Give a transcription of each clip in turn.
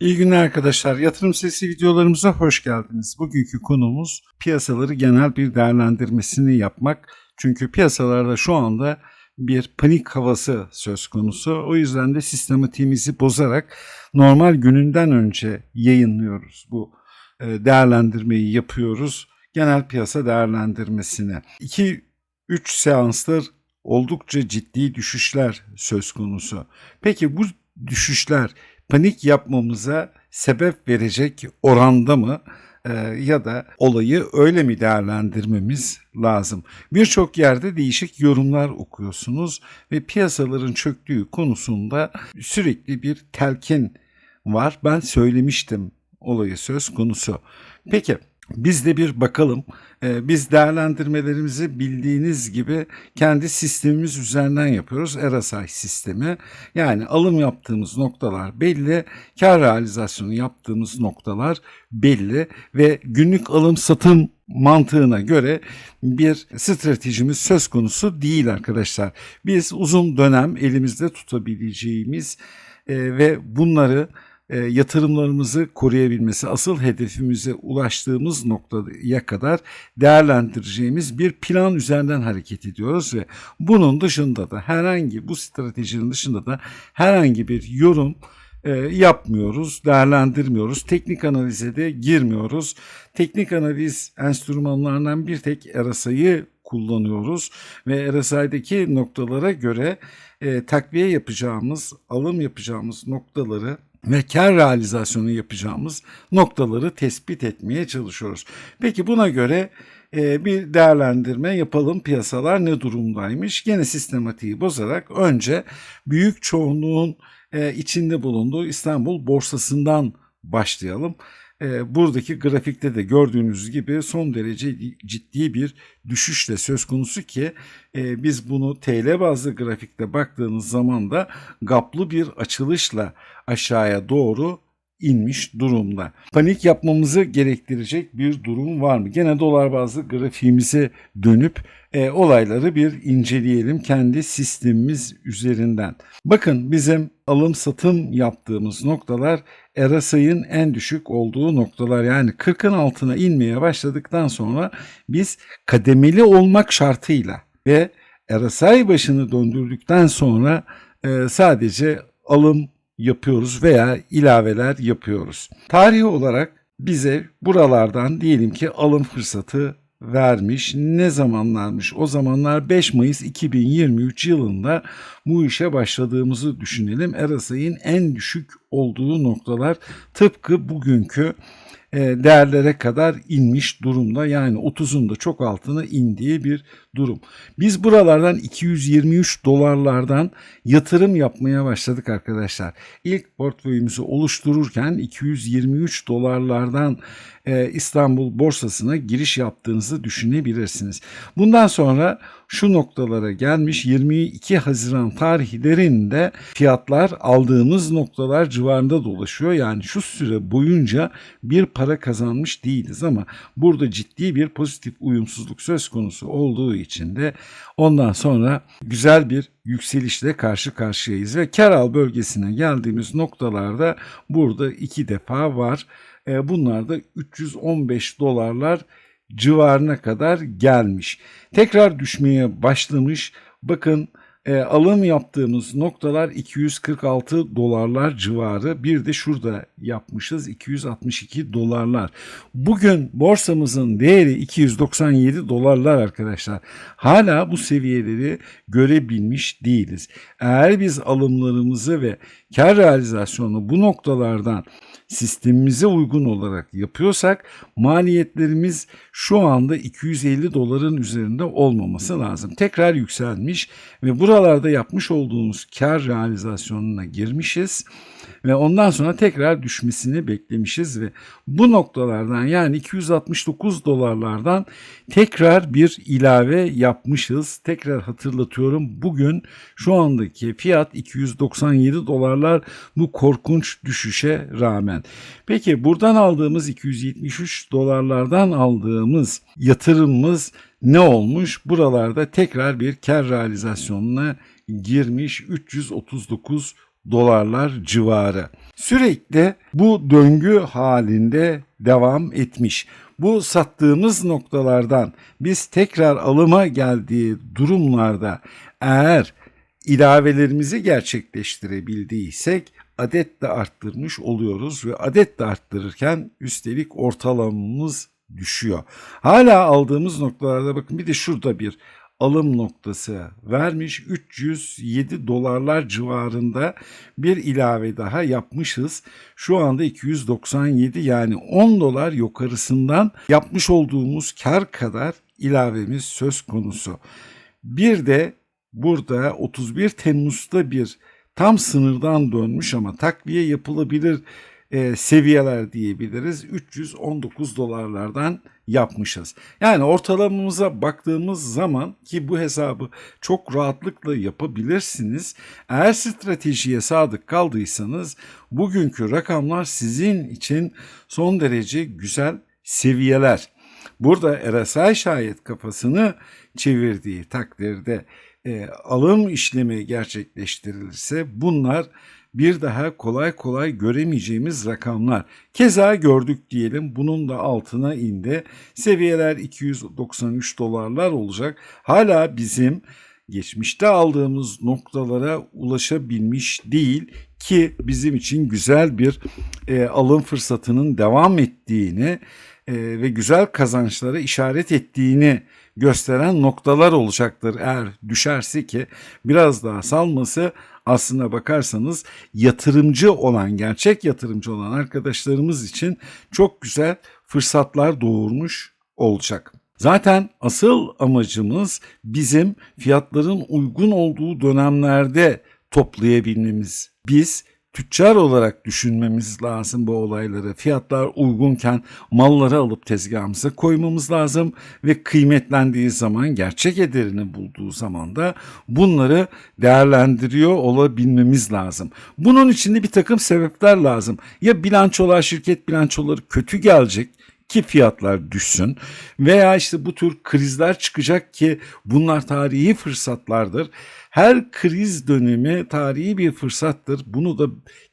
İyi günler arkadaşlar. Yatırım sesi videolarımıza hoş geldiniz. Bugünkü konumuz piyasaları genel bir değerlendirmesini yapmak. Çünkü piyasalarda şu anda bir panik havası söz konusu. O yüzden de sistematiğimizi bozarak normal gününden önce yayınlıyoruz. Bu e, değerlendirmeyi yapıyoruz. Genel piyasa değerlendirmesine. 2-3 seanstır oldukça ciddi düşüşler söz konusu. Peki bu düşüşler panik yapmamıza sebep verecek oranda mı Ee, ya da olayı öyle mi değerlendirmemiz lazım? Birçok yerde değişik yorumlar okuyorsunuz ve piyasaların çöktüğü konusunda sürekli bir telkin var. Ben söylemiştim olayı söz konusu. Peki biz de bir bakalım. Ee, biz değerlendirmelerimizi bildiğiniz gibi kendi sistemimiz üzerinden yapıyoruz. RSI sistemi. Yani alım yaptığımız noktalar belli, kar realizasyonu yaptığımız noktalar belli ve günlük alım satım mantığına göre bir stratejimiz söz konusu değil arkadaşlar. Biz uzun dönem elimizde tutabileceğimiz e, ve bunları e, yatırımlarımızı koruyabilmesi, asıl hedefimize ulaştığımız noktaya kadar değerlendireceğimiz bir plan üzerinden hareket ediyoruz ve bunun dışında da herhangi bu stratejinin dışında da herhangi bir yorum e, yapmıyoruz, değerlendirmiyoruz. Teknik analize de girmiyoruz. Teknik analiz enstrümanlarından bir tek RSI'yi kullanıyoruz ve RSI'deki noktalara göre e, takviye yapacağımız, alım yapacağımız noktaları ve kar realizasyonu yapacağımız noktaları tespit etmeye çalışıyoruz. Peki buna göre e, bir değerlendirme yapalım piyasalar ne durumdaymış? Gene sistematiği bozarak önce büyük çoğunluğun e, içinde bulunduğu İstanbul borsasından başlayalım. E, buradaki grafikte de gördüğünüz gibi son derece ciddi bir düşüşle söz konusu ki e, biz bunu TL bazlı grafikte baktığınız zaman da gaplı bir açılışla aşağıya doğru inmiş durumda. Panik yapmamızı gerektirecek bir durum var mı? Gene dolar bazlı grafiğimize dönüp e, olayları bir inceleyelim kendi sistemimiz üzerinden. Bakın bizim alım satım yaptığımız noktalar RSI'nin en düşük olduğu noktalar yani 40'ın altına inmeye başladıktan sonra biz kademeli olmak şartıyla ve RSI başını döndürdükten sonra e, sadece alım yapıyoruz veya ilaveler yapıyoruz. Tarihi olarak bize buralardan diyelim ki alım fırsatı vermiş. Ne zamanlarmış? O zamanlar 5 Mayıs 2023 yılında bu işe başladığımızı düşünelim. RSI'nin en düşük olduğu noktalar tıpkı bugünkü değerlere kadar inmiş durumda. Yani 30'un da çok altına indiği bir durum. Biz buralardan 223 dolarlardan yatırım yapmaya başladık arkadaşlar. İlk portföyümüzü oluştururken 223 dolarlardan e, İstanbul borsasına giriş yaptığınızı düşünebilirsiniz. Bundan sonra şu noktalara gelmiş 22 Haziran tarihlerinde fiyatlar aldığımız noktalar civarında dolaşıyor. Yani şu süre boyunca bir para kazanmış değiliz ama burada ciddi bir pozitif uyumsuzluk söz konusu olduğu için de ondan sonra güzel bir yükselişle karşı karşıyayız ve Keral bölgesine geldiğimiz noktalarda burada iki defa var. E, bunlar da 315 dolarlar civarına kadar gelmiş. Tekrar düşmeye başlamış. Bakın e, alım yaptığımız noktalar 246 dolarlar civarı. Bir de şurada yapmışız 262 dolarlar. Bugün borsamızın değeri 297 dolarlar arkadaşlar. Hala bu seviyeleri görebilmiş değiliz. Eğer biz alımlarımızı ve kar realizasyonunu bu noktalardan sistemimize uygun olarak yapıyorsak maliyetlerimiz şu anda 250 doların üzerinde olmaması lazım. Tekrar yükselmiş ve buralarda yapmış olduğumuz kar realizasyonuna girmişiz ve ondan sonra tekrar düşmesini beklemişiz ve bu noktalardan yani 269 dolarlardan tekrar bir ilave yapmışız. Tekrar hatırlatıyorum bugün şu andaki fiyat 297 dolarlar bu korkunç düşüşe rağmen. Peki buradan aldığımız 273 dolarlardan aldığımız yatırımımız ne olmuş? Buralarda tekrar bir kar realizasyonuna girmiş 339 dolarlar civarı. Sürekli bu döngü halinde devam etmiş. Bu sattığımız noktalardan biz tekrar alıma geldiği durumlarda eğer ilavelerimizi gerçekleştirebildiysek adet de arttırmış oluyoruz ve adet de arttırırken üstelik ortalamamız düşüyor. Hala aldığımız noktalarda bakın bir de şurada bir alım noktası vermiş 307 dolarlar civarında bir ilave daha yapmışız. Şu anda 297 yani 10 dolar yukarısından yapmış olduğumuz kar kadar ilavemiz söz konusu. Bir de burada 31 Temmuz'da bir tam sınırdan dönmüş ama takviye yapılabilir e, seviyeler diyebiliriz. 319 dolarlardan yapmışız. Yani ortalamamıza baktığımız zaman ki bu hesabı çok rahatlıkla yapabilirsiniz. Eğer stratejiye sadık kaldıysanız bugünkü rakamlar sizin için son derece güzel seviyeler. Burada RSI şayet kafasını çevirdiği takdirde e, alım işlemi gerçekleştirilirse bunlar bir daha kolay kolay göremeyeceğimiz rakamlar. Keza gördük diyelim bunun da altına indi. Seviyeler 293 dolarlar olacak. Hala bizim geçmişte aldığımız noktalara ulaşabilmiş değil ki bizim için güzel bir e, alım fırsatının devam ettiğini ve güzel kazançlara işaret ettiğini gösteren noktalar olacaktır eğer düşerse ki biraz daha salması aslına bakarsanız yatırımcı olan gerçek yatırımcı olan arkadaşlarımız için çok güzel fırsatlar doğurmuş olacak. Zaten asıl amacımız bizim fiyatların uygun olduğu dönemlerde toplayabilmemiz. Biz tüccar olarak düşünmemiz lazım bu olayları. Fiyatlar uygunken malları alıp tezgahımıza koymamız lazım ve kıymetlendiği zaman gerçek ederini bulduğu zaman da bunları değerlendiriyor olabilmemiz lazım. Bunun için de bir takım sebepler lazım. Ya bilançolar şirket bilançoları kötü gelecek ki fiyatlar düşsün veya işte bu tür krizler çıkacak ki bunlar tarihi fırsatlardır. Her kriz dönemi tarihi bir fırsattır. Bunu da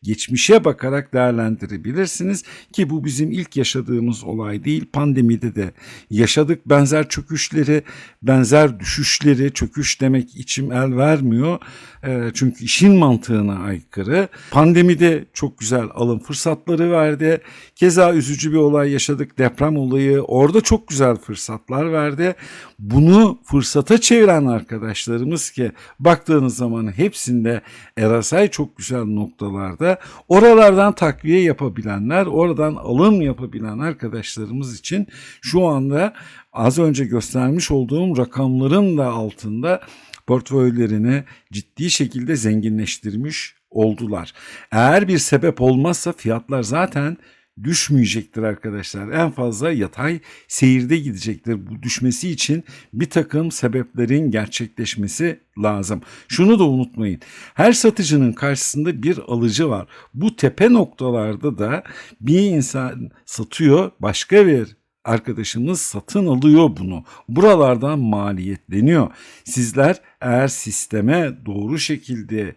geçmişe bakarak değerlendirebilirsiniz ki bu bizim ilk yaşadığımız olay değil. Pandemide de yaşadık benzer çöküşleri, benzer düşüşleri. Çöküş demek içim el vermiyor. E, çünkü işin mantığına aykırı. Pandemide çok güzel alım fırsatları verdi. Keza üzücü bir olay yaşadık. Deprem olayı orada çok güzel fırsatlar verdi. Bunu fırsata çeviren arkadaşlarımız ki baktığınız zaman hepsinde RSI çok güzel noktalarda oralardan takviye yapabilenler, oradan alım yapabilen arkadaşlarımız için şu anda az önce göstermiş olduğum rakamların da altında portföylerini ciddi şekilde zenginleştirmiş oldular. Eğer bir sebep olmazsa fiyatlar zaten düşmeyecektir arkadaşlar. En fazla yatay seyirde gidecektir. Bu düşmesi için bir takım sebeplerin gerçekleşmesi lazım. Şunu da unutmayın. Her satıcının karşısında bir alıcı var. Bu tepe noktalarda da bir insan satıyor, başka bir arkadaşımız satın alıyor bunu. Buralardan maliyetleniyor. Sizler eğer sisteme doğru şekilde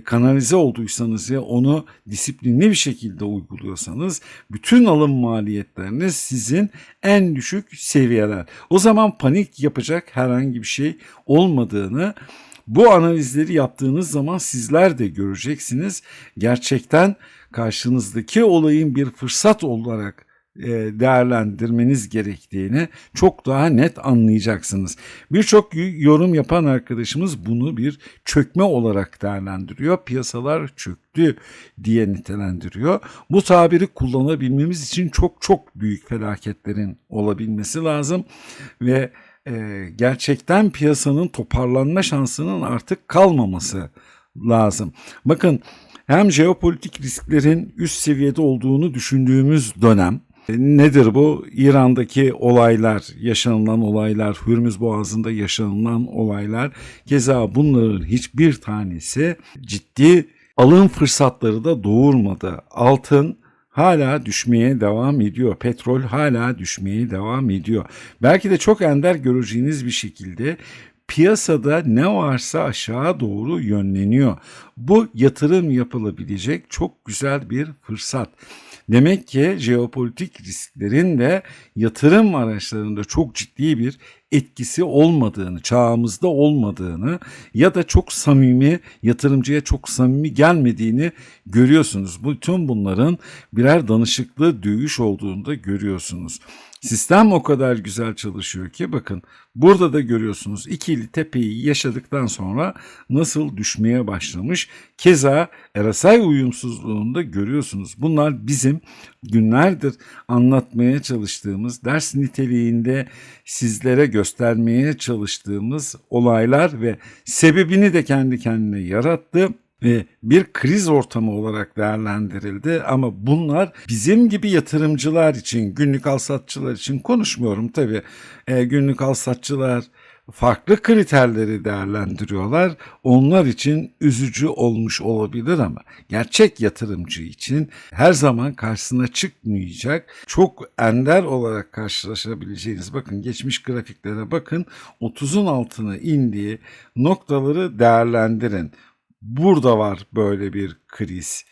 kanalize olduysanız ya onu disiplinli bir şekilde uyguluyorsanız bütün alım maliyetleriniz sizin en düşük seviyeler. O zaman panik yapacak herhangi bir şey olmadığını bu analizleri yaptığınız zaman sizler de göreceksiniz. Gerçekten karşınızdaki olayın bir fırsat olarak e, değerlendirmeniz gerektiğini çok daha net anlayacaksınız. Birçok yorum yapan arkadaşımız bunu bir çökme olarak değerlendiriyor. Piyasalar çöktü diye nitelendiriyor. Bu tabiri kullanabilmemiz için çok çok büyük felaketlerin olabilmesi lazım ve e, gerçekten piyasanın toparlanma şansının artık kalmaması lazım. Bakın hem jeopolitik risklerin üst seviyede olduğunu düşündüğümüz dönem e, Nedir bu? İran'daki olaylar, yaşanılan olaylar, Hürmüz Boğazı'nda yaşanılan olaylar. Keza bunların hiçbir tanesi ciddi alım fırsatları da doğurmadı. Altın hala düşmeye devam ediyor. Petrol hala düşmeye devam ediyor. Belki de çok ender göreceğiniz bir şekilde piyasada ne varsa aşağı doğru yönleniyor. Bu yatırım yapılabilecek çok güzel bir fırsat. Demek ki jeopolitik risklerin de yatırım araçlarında çok ciddi bir etkisi olmadığını, çağımızda olmadığını ya da çok samimi, yatırımcıya çok samimi gelmediğini görüyorsunuz. Bütün bunların birer danışıklı dövüş olduğunu da görüyorsunuz. Sistem o kadar güzel çalışıyor ki bakın burada da görüyorsunuz ikili tepeyi yaşadıktan sonra nasıl düşmeye başlamış. Keza RSI uyumsuzluğunda görüyorsunuz. Bunlar bizim günlerdir anlatmaya çalıştığımız ders niteliğinde sizlere göstermeye çalıştığımız olaylar ve sebebini de kendi kendine yarattı bir kriz ortamı olarak değerlendirildi ama bunlar bizim gibi yatırımcılar için günlük alsatçılar için konuşmuyorum tabi e, günlük alsatçılar farklı kriterleri değerlendiriyorlar. Onlar için üzücü olmuş olabilir ama gerçek yatırımcı için her zaman karşısına çıkmayacak çok ender olarak karşılaşabileceğiniz bakın geçmiş grafiklere bakın 30'un altına indiği noktaları değerlendirin. Burada var böyle bir kriz.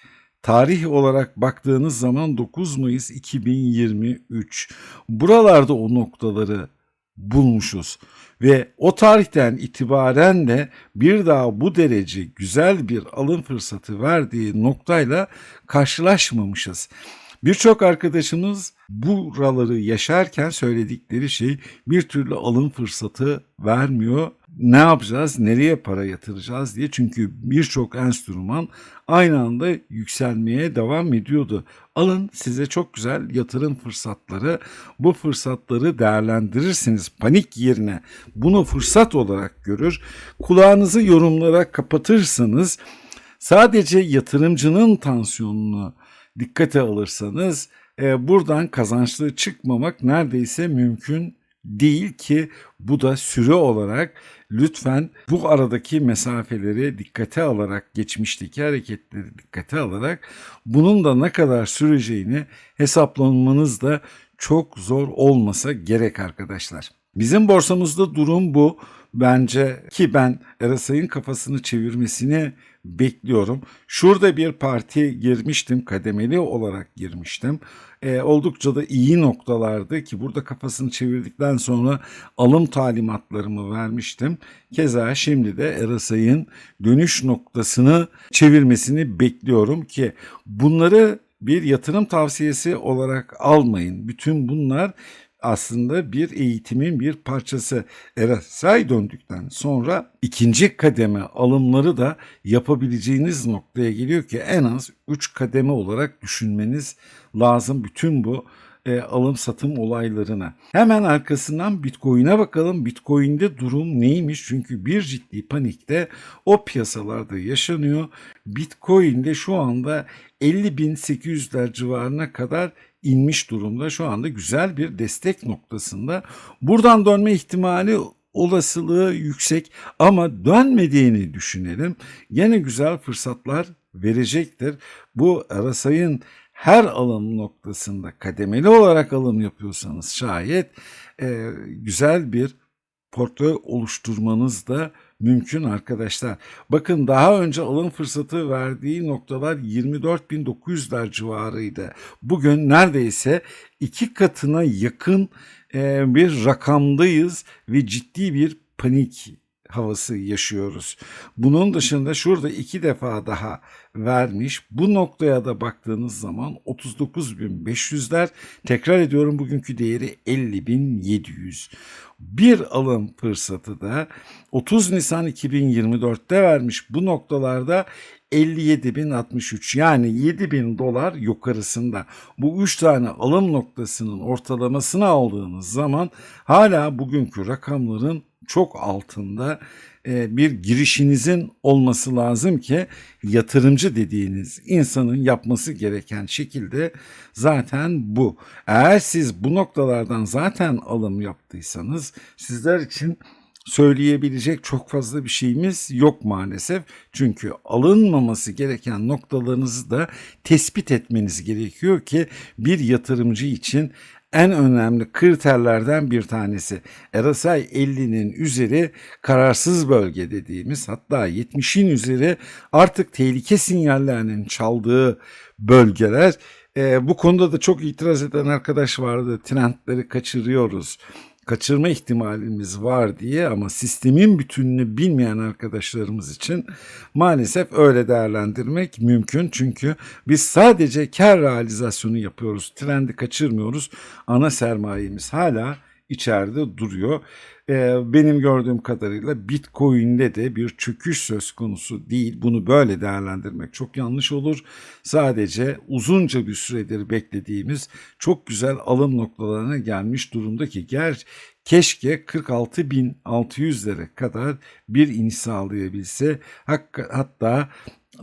Tarih olarak baktığınız zaman 9 Mayıs 2023. Buralarda o noktaları bulmuşuz ve o tarihten itibaren de bir daha bu derece güzel bir alım fırsatı verdiği noktayla karşılaşmamışız. Birçok arkadaşımız buraları yaşarken söyledikleri şey bir türlü alım fırsatı vermiyor. Ne yapacağız, nereye para yatıracağız diye. Çünkü birçok enstrüman aynı anda yükselmeye devam ediyordu. Alın size çok güzel yatırım fırsatları. Bu fırsatları değerlendirirsiniz panik yerine. Bunu fırsat olarak görür. Kulağınızı yorumlara kapatırsanız sadece yatırımcının tansiyonunu dikkate alırsanız e, buradan kazançlı çıkmamak neredeyse mümkün değil ki bu da süre olarak lütfen bu aradaki mesafeleri dikkate alarak geçmişteki hareketleri dikkate alarak bunun da ne kadar süreceğini hesaplamanız da çok zor olmasa gerek arkadaşlar. Bizim borsamızda durum bu. Bence ki ben RSI'nin kafasını çevirmesini bekliyorum. Şurada bir parti girmiştim, kademeli olarak girmiştim. E, oldukça da iyi noktalardı ki burada kafasını çevirdikten sonra alım talimatlarımı vermiştim. Keza şimdi de RSI'nin dönüş noktasını çevirmesini bekliyorum ki bunları bir yatırım tavsiyesi olarak almayın. Bütün bunlar aslında bir eğitimin bir parçası. RSI döndükten sonra ikinci kademe alımları da yapabileceğiniz noktaya geliyor ki en az 3 kademe olarak düşünmeniz lazım bütün bu e, alım satım olaylarına. Hemen arkasından Bitcoin'e bakalım. Bitcoin'de durum neymiş? Çünkü bir ciddi panikte o piyasalarda yaşanıyor. Bitcoin'de şu anda 50.800'ler civarına kadar inmiş durumda. Şu anda güzel bir destek noktasında. Buradan dönme ihtimali olasılığı yüksek ama dönmediğini düşünelim. Gene güzel fırsatlar verecektir. Bu RSI'nin her alım noktasında kademeli olarak alım yapıyorsanız şayet e, güzel bir portföy oluşturmanız da mümkün arkadaşlar. Bakın daha önce alım fırsatı verdiği noktalar 24.900'ler civarıydı. Bugün neredeyse iki katına yakın bir rakamdayız ve ciddi bir panik havası yaşıyoruz. Bunun dışında şurada iki defa daha vermiş. Bu noktaya da baktığınız zaman 39.500'ler tekrar ediyorum bugünkü değeri 50.700. Bir alım fırsatı da 30 Nisan 2024'te vermiş. Bu noktalarda 57.063 yani 7.000 dolar yukarısında. Bu 3 tane alım noktasının ortalamasını aldığınız zaman hala bugünkü rakamların çok altında e, bir girişinizin olması lazım ki yatırımcı dediğiniz insanın yapması gereken şekilde zaten bu. Eğer siz bu noktalardan zaten alım yaptıysanız sizler için söyleyebilecek çok fazla bir şeyimiz yok maalesef. Çünkü alınmaması gereken noktalarınızı da tespit etmeniz gerekiyor ki bir yatırımcı için en önemli kriterlerden bir tanesi. RSI 50'nin üzeri kararsız bölge dediğimiz hatta 70'in üzeri artık tehlike sinyallerinin çaldığı bölgeler. Ee, bu konuda da çok itiraz eden arkadaş vardı. Trendleri kaçırıyoruz kaçırma ihtimalimiz var diye ama sistemin bütününü bilmeyen arkadaşlarımız için maalesef öyle değerlendirmek mümkün. Çünkü biz sadece kar realizasyonu yapıyoruz. Trendi kaçırmıyoruz. Ana sermayemiz hala içeride duruyor. Ee, benim gördüğüm kadarıyla Bitcoin'de de bir çöküş söz konusu değil. Bunu böyle değerlendirmek çok yanlış olur. Sadece uzunca bir süredir beklediğimiz çok güzel alım noktalarına gelmiş durumda ki ger keşke 46.600'lere kadar bir iniş sağlayabilse. Hatta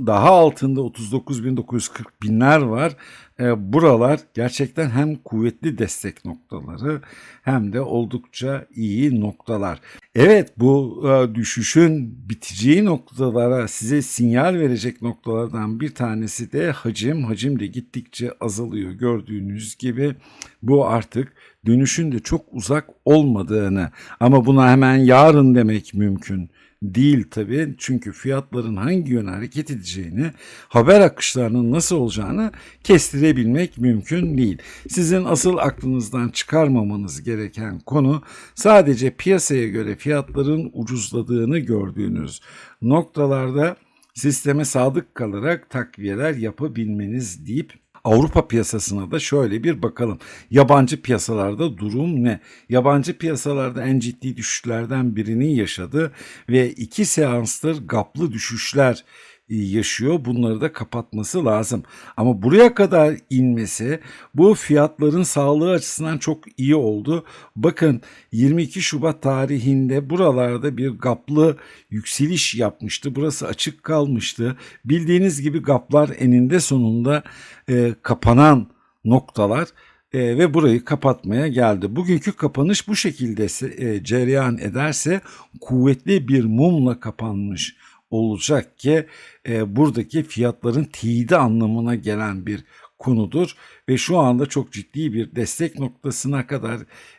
daha altında 39.940 binler var. E, buralar gerçekten hem kuvvetli destek noktaları hem de oldukça iyi noktalar. Evet bu e, düşüşün biteceği noktalara size sinyal verecek noktalardan bir tanesi de hacim. Hacim de gittikçe azalıyor gördüğünüz gibi. Bu artık dönüşün de çok uzak olmadığını ama buna hemen yarın demek mümkün değil tabii. Çünkü fiyatların hangi yöne hareket edeceğini, haber akışlarının nasıl olacağını kestirebilmek mümkün değil. Sizin asıl aklınızdan çıkarmamanız gereken konu sadece piyasaya göre fiyatların ucuzladığını gördüğünüz noktalarda sisteme sadık kalarak takviyeler yapabilmeniz deyip Avrupa piyasasına da şöyle bir bakalım. Yabancı piyasalarda durum ne? Yabancı piyasalarda en ciddi düşüşlerden birini yaşadı ve iki seanstır gaplı düşüşler yaşıyor. Bunları da kapatması lazım. Ama buraya kadar inmesi bu fiyatların sağlığı açısından çok iyi oldu. Bakın 22 Şubat tarihinde buralarda bir gaplı yükseliş yapmıştı. Burası açık kalmıştı. Bildiğiniz gibi gaplar eninde sonunda e, kapanan noktalar e, ve burayı kapatmaya geldi. Bugünkü kapanış bu şekilde e, cereyan ederse kuvvetli bir mumla kapanmış olacak ki e, buradaki fiyatların teyidi anlamına gelen bir konudur. Ve şu anda çok ciddi bir destek noktasına kadar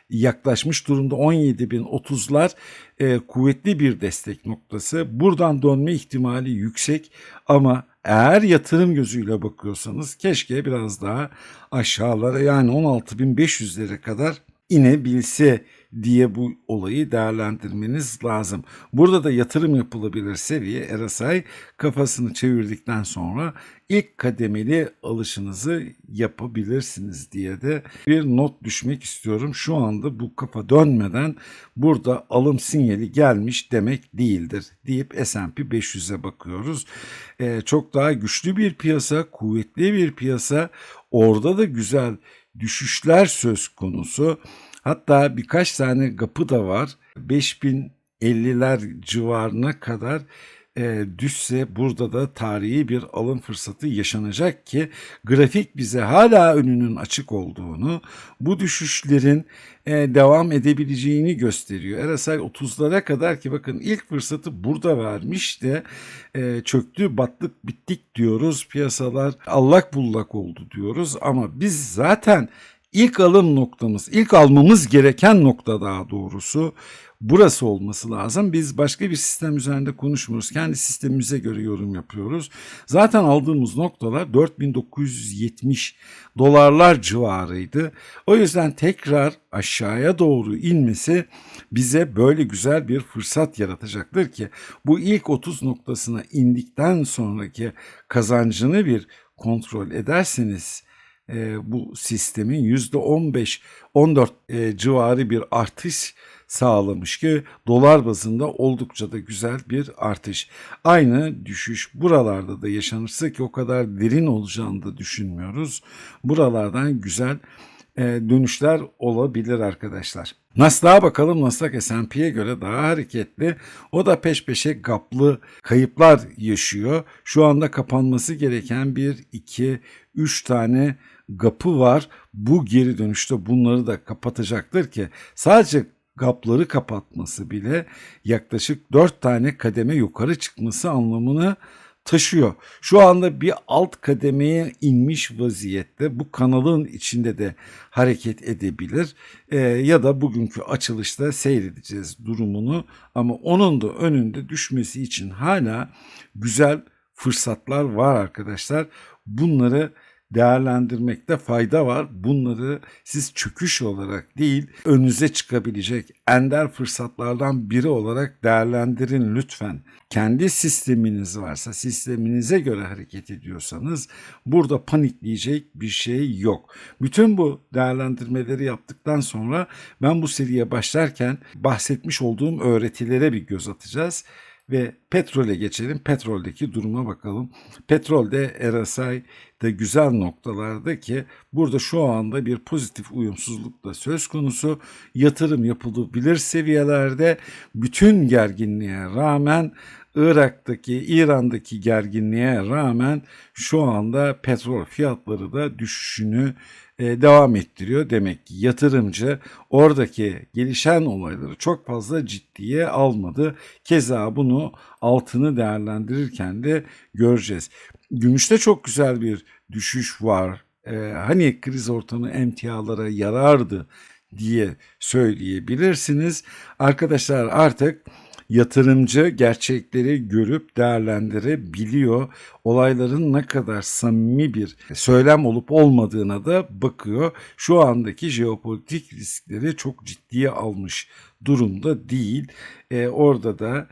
yaklaşmış durumda. 17.030'lar e, kuvvetli bir destek noktası. Buradan dönme ihtimali yüksek. Ama eğer yatırım gözüyle bakıyorsanız keşke biraz daha aşağılara yani 16.500'lere kadar inebilse diye bu olayı değerlendirmeniz lazım. Burada da yatırım yapılabilir seviye RSI kafasını çevirdikten sonra ilk kademeli alışınızı yapabilirsiniz diye de bir not düşmek istiyorum. Şu anda bu kafa dönmeden burada alım sinyali gelmiş demek değildir deyip S&P 500'e bakıyoruz. Ee, çok daha güçlü bir piyasa, kuvvetli bir piyasa. Orada da güzel düşüşler söz konusu. Hatta birkaç tane kapı da var. 5050'ler civarına kadar e, düşse burada da tarihi bir alım fırsatı yaşanacak ki grafik bize hala önünün açık olduğunu, bu düşüşlerin e, devam edebileceğini gösteriyor. RSI 30'lara kadar ki bakın ilk fırsatı burada vermiş de e, çöktü, battık, bittik diyoruz. Piyasalar allak bullak oldu diyoruz ama biz zaten ilk alım noktamız, ilk almamız gereken nokta daha doğrusu burası olması lazım. Biz başka bir sistem üzerinde konuşmuyoruz. Kendi sistemimize göre yorum yapıyoruz. Zaten aldığımız noktalar 4970 dolarlar civarıydı. O yüzden tekrar aşağıya doğru inmesi bize böyle güzel bir fırsat yaratacaktır ki bu ilk 30 noktasına indikten sonraki kazancını bir kontrol ederseniz e, bu sistemin yüzde 15 14 e, civarı bir artış sağlamış ki dolar bazında oldukça da güzel bir artış. Aynı düşüş buralarda da yaşanırsa ki o kadar derin olacağını da düşünmüyoruz. Buralardan güzel e, dönüşler olabilir arkadaşlar. Nasdaq'a bakalım. Nasdaq S&P'ye göre daha hareketli. O da peş peşe gaplı kayıplar yaşıyor. Şu anda kapanması gereken bir, iki, üç tane gapı var. Bu geri dönüşte bunları da kapatacaktır ki sadece gapları kapatması bile yaklaşık 4 tane kademe yukarı çıkması anlamını taşıyor. Şu anda bir alt kademeye inmiş vaziyette. Bu kanalın içinde de hareket edebilir. Ee, ya da bugünkü açılışta seyredeceğiz durumunu. Ama onun da önünde düşmesi için hala güzel fırsatlar var arkadaşlar. Bunları değerlendirmekte fayda var. Bunları siz çöküş olarak değil, önünüze çıkabilecek ender fırsatlardan biri olarak değerlendirin lütfen. Kendi sisteminiz varsa, sisteminize göre hareket ediyorsanız burada panikleyecek bir şey yok. Bütün bu değerlendirmeleri yaptıktan sonra ben bu seriye başlarken bahsetmiş olduğum öğretilere bir göz atacağız ve petrole geçelim. Petroldeki duruma bakalım. Petrolde RSI de güzel noktalarda ki burada şu anda bir pozitif uyumsuzluk da söz konusu. Yatırım yapılabilir seviyelerde bütün gerginliğe rağmen Irak'taki, İran'daki gerginliğe rağmen şu anda petrol fiyatları da düşüşünü devam ettiriyor. Demek ki yatırımcı oradaki gelişen olayları çok fazla ciddiye almadı. Keza bunu altını değerlendirirken de göreceğiz. Gümüşte çok güzel bir düşüş var. Ee, hani kriz ortamı emtialara yarardı diye söyleyebilirsiniz. Arkadaşlar artık yatırımcı gerçekleri görüp değerlendirebiliyor. Olayların ne kadar samimi bir söylem olup olmadığına da bakıyor. Şu andaki jeopolitik riskleri çok ciddiye almış durumda değil. Ee, orada da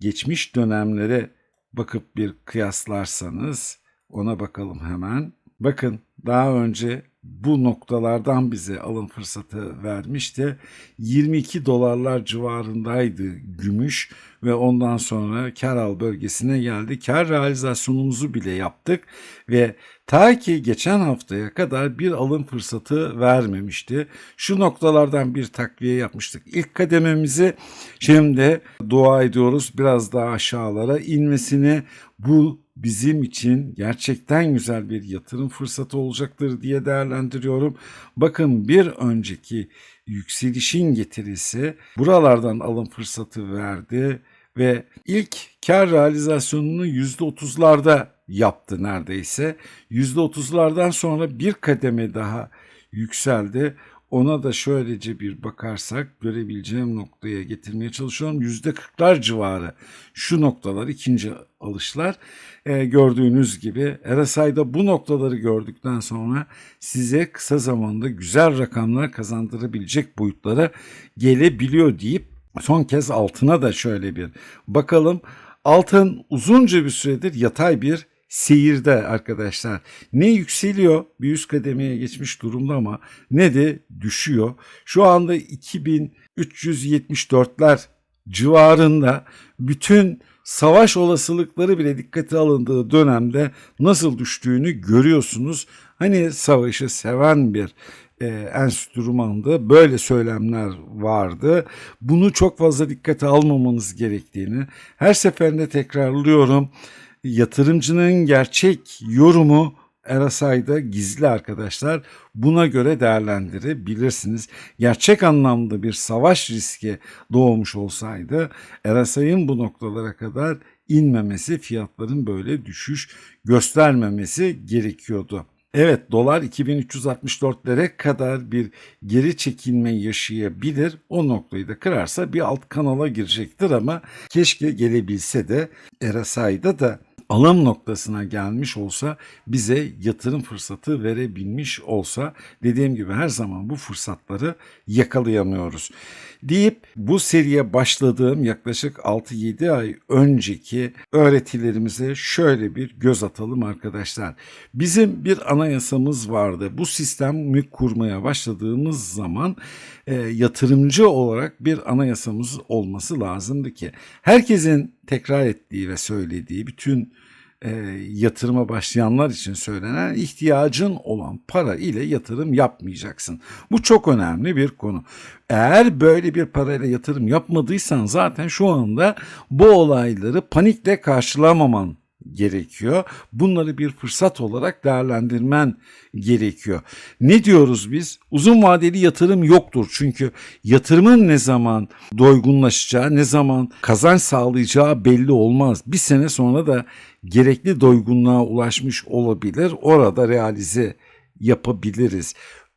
geçmiş dönemlere bakıp bir kıyaslarsanız ona bakalım hemen. Bakın daha önce bu noktalardan bize alım fırsatı vermişti. 22 dolarlar civarındaydı gümüş ve ondan sonra kar al bölgesine geldi. Kar realizasyonumuzu bile yaptık ve ta ki geçen haftaya kadar bir alım fırsatı vermemişti. Şu noktalardan bir takviye yapmıştık. İlk kadememizi şimdi dua ediyoruz biraz daha aşağılara inmesini. Bu bizim için gerçekten güzel bir yatırım fırsatı olacaktır diye değerlendiriyorum. Bakın bir önceki yükselişin getirisi buralardan alım fırsatı verdi ve ilk kar realizasyonunu %30'larda yaptı neredeyse. %30'lardan sonra bir kademe daha yükseldi. Ona da şöylece bir bakarsak görebileceğim noktaya getirmeye çalışıyorum. Yüzde kırklar civarı şu noktalar ikinci alışlar. Ee, gördüğünüz gibi RSI'da bu noktaları gördükten sonra size kısa zamanda güzel rakamlar kazandırabilecek boyutlara gelebiliyor deyip son kez altına da şöyle bir bakalım. Altın uzunca bir süredir yatay bir seyirde arkadaşlar. Ne yükseliyor bir üst kademeye geçmiş durumda ama ne de düşüyor. Şu anda 2374'ler civarında bütün savaş olasılıkları bile dikkate alındığı dönemde nasıl düştüğünü görüyorsunuz. Hani savaşı seven bir e, enstrümandı. Böyle söylemler vardı. Bunu çok fazla dikkate almamanız gerektiğini her seferinde tekrarlıyorum yatırımcının gerçek yorumu RSI'da gizli arkadaşlar. Buna göre değerlendirebilirsiniz. Gerçek anlamda bir savaş riski doğmuş olsaydı RSI'nin bu noktalara kadar inmemesi, fiyatların böyle düşüş göstermemesi gerekiyordu. Evet dolar 2364'lere kadar bir geri çekilme yaşayabilir. O noktayı da kırarsa bir alt kanala girecektir ama keşke gelebilse de RSI'da da alım noktasına gelmiş olsa bize yatırım fırsatı verebilmiş olsa dediğim gibi her zaman bu fırsatları yakalayamıyoruz. Deyip bu seriye başladığım yaklaşık 6-7 ay önceki öğretilerimize şöyle bir göz atalım arkadaşlar. Bizim bir anayasamız vardı. Bu sistemi kurmaya başladığımız zaman e, yatırımcı olarak bir anayasamız olması lazımdı ki herkesin tekrar ettiği ve söylediği bütün e, yatırıma başlayanlar için söylenen ihtiyacın olan para ile yatırım yapmayacaksın. Bu çok önemli bir konu. Eğer böyle bir parayla yatırım yapmadıysan zaten şu anda bu olayları panikle karşılamaman gerekiyor. Bunları bir fırsat olarak değerlendirmen gerekiyor. Ne diyoruz biz? Uzun vadeli yatırım yoktur. Çünkü yatırımın ne zaman doygunlaşacağı, ne zaman kazanç sağlayacağı belli olmaz. Bir sene sonra da gerekli doygunluğa ulaşmış olabilir. Orada realize yapabiliriz.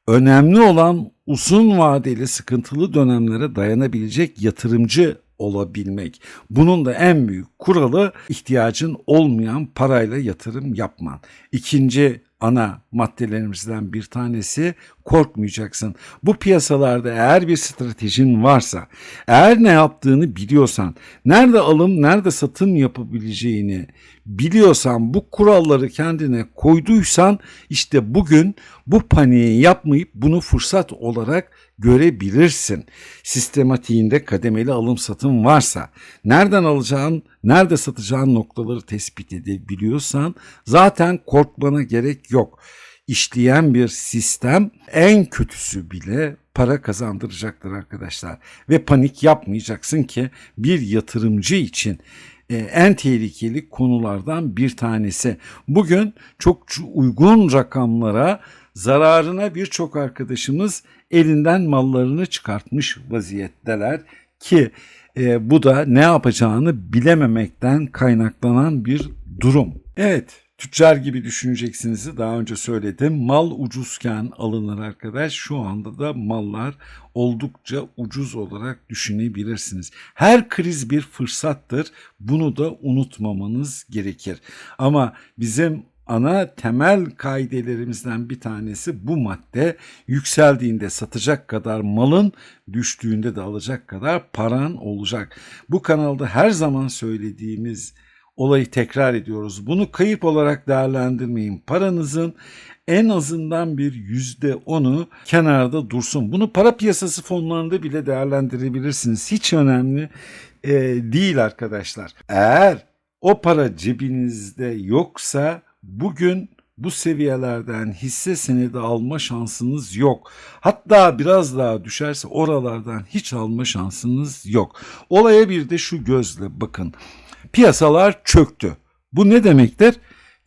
Önemli olan uzun vadeli sıkıntılı dönemlere dayanabilecek yatırımcı olabilmek. Bunun da en büyük kuralı ihtiyacın olmayan parayla yatırım yapman. İkinci ana maddelerimizden bir tanesi korkmayacaksın. Bu piyasalarda eğer bir stratejin varsa, eğer ne yaptığını biliyorsan, nerede alım, nerede satım yapabileceğini biliyorsan, bu kuralları kendine koyduysan işte bugün bu paniği yapmayıp bunu fırsat olarak görebilirsin. Sistematiğinde kademeli alım satım varsa, nereden alacağın, nerede satacağın noktaları tespit edebiliyorsan zaten korkmana gerek yok. İşleyen bir sistem en kötüsü bile para kazandıracaktır arkadaşlar. Ve panik yapmayacaksın ki bir yatırımcı için e, en tehlikeli konulardan bir tanesi. Bugün çok uygun rakamlara zararına birçok arkadaşımız elinden mallarını çıkartmış vaziyetteler ki e, bu da ne yapacağını bilememekten kaynaklanan bir durum. Evet Tüccar gibi düşüneceksiniz. Daha önce söyledim. Mal ucuzken alınır arkadaş. Şu anda da mallar oldukça ucuz olarak düşünebilirsiniz. Her kriz bir fırsattır. Bunu da unutmamanız gerekir. Ama bizim ana temel kaidelerimizden bir tanesi bu madde yükseldiğinde satacak kadar malın düştüğünde de alacak kadar paran olacak. Bu kanalda her zaman söylediğimiz olayı tekrar ediyoruz. Bunu kayıp olarak değerlendirmeyin. Paranızın en azından bir yüzde onu kenarda dursun. Bunu para piyasası fonlarında bile değerlendirebilirsiniz. Hiç önemli e, değil arkadaşlar. Eğer o para cebinizde yoksa bugün bu seviyelerden hisse senedi alma şansınız yok. Hatta biraz daha düşerse oralardan hiç alma şansınız yok. Olaya bir de şu gözle bakın piyasalar çöktü. Bu ne demektir?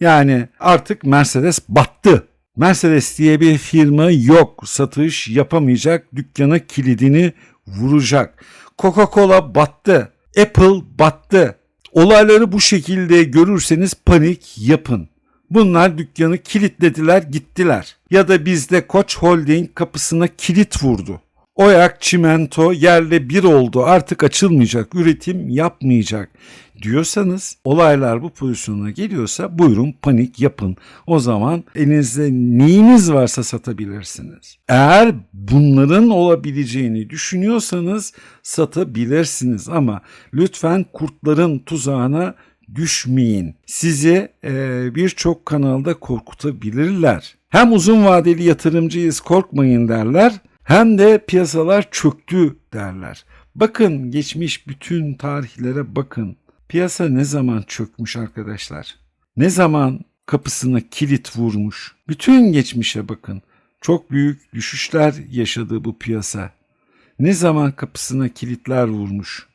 Yani artık Mercedes battı. Mercedes diye bir firma yok. Satış yapamayacak. Dükkana kilidini vuracak. Coca-Cola battı. Apple battı. Olayları bu şekilde görürseniz panik yapın. Bunlar dükkanı kilitlediler gittiler. Ya da bizde Koç Holding kapısına kilit vurdu. Oyak çimento yerle bir oldu artık açılmayacak üretim yapmayacak diyorsanız olaylar bu pozisyona geliyorsa buyurun panik yapın. O zaman elinizde neyiniz varsa satabilirsiniz. Eğer bunların olabileceğini düşünüyorsanız satabilirsiniz ama lütfen kurtların tuzağına düşmeyin. Sizi e, birçok kanalda korkutabilirler. Hem uzun vadeli yatırımcıyız korkmayın derler hem de piyasalar çöktü derler. Bakın geçmiş bütün tarihlere bakın. Piyasa ne zaman çökmüş arkadaşlar? Ne zaman kapısına kilit vurmuş? Bütün geçmişe bakın. Çok büyük düşüşler yaşadı bu piyasa. Ne zaman kapısına kilitler vurmuş?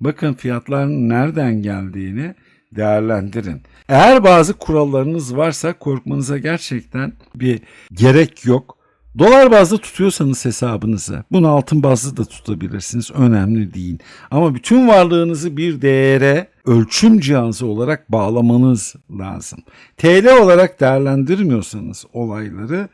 Bakın fiyatların nereden geldiğini değerlendirin. Eğer bazı kurallarınız varsa korkmanıza gerçekten bir gerek yok. Dolar bazlı tutuyorsanız hesabınızı bunu altın bazlı da tutabilirsiniz önemli değil. Ama bütün varlığınızı bir değere ölçüm cihazı olarak bağlamanız lazım. TL olarak değerlendirmiyorsanız olayları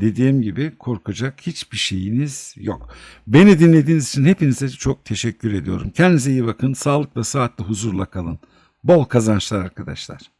dediğim gibi korkacak hiçbir şeyiniz yok. Beni dinlediğiniz için hepinize çok teşekkür ediyorum. Kendinize iyi bakın. Sağlıkla, saatle, huzurla kalın. Bol kazançlar arkadaşlar.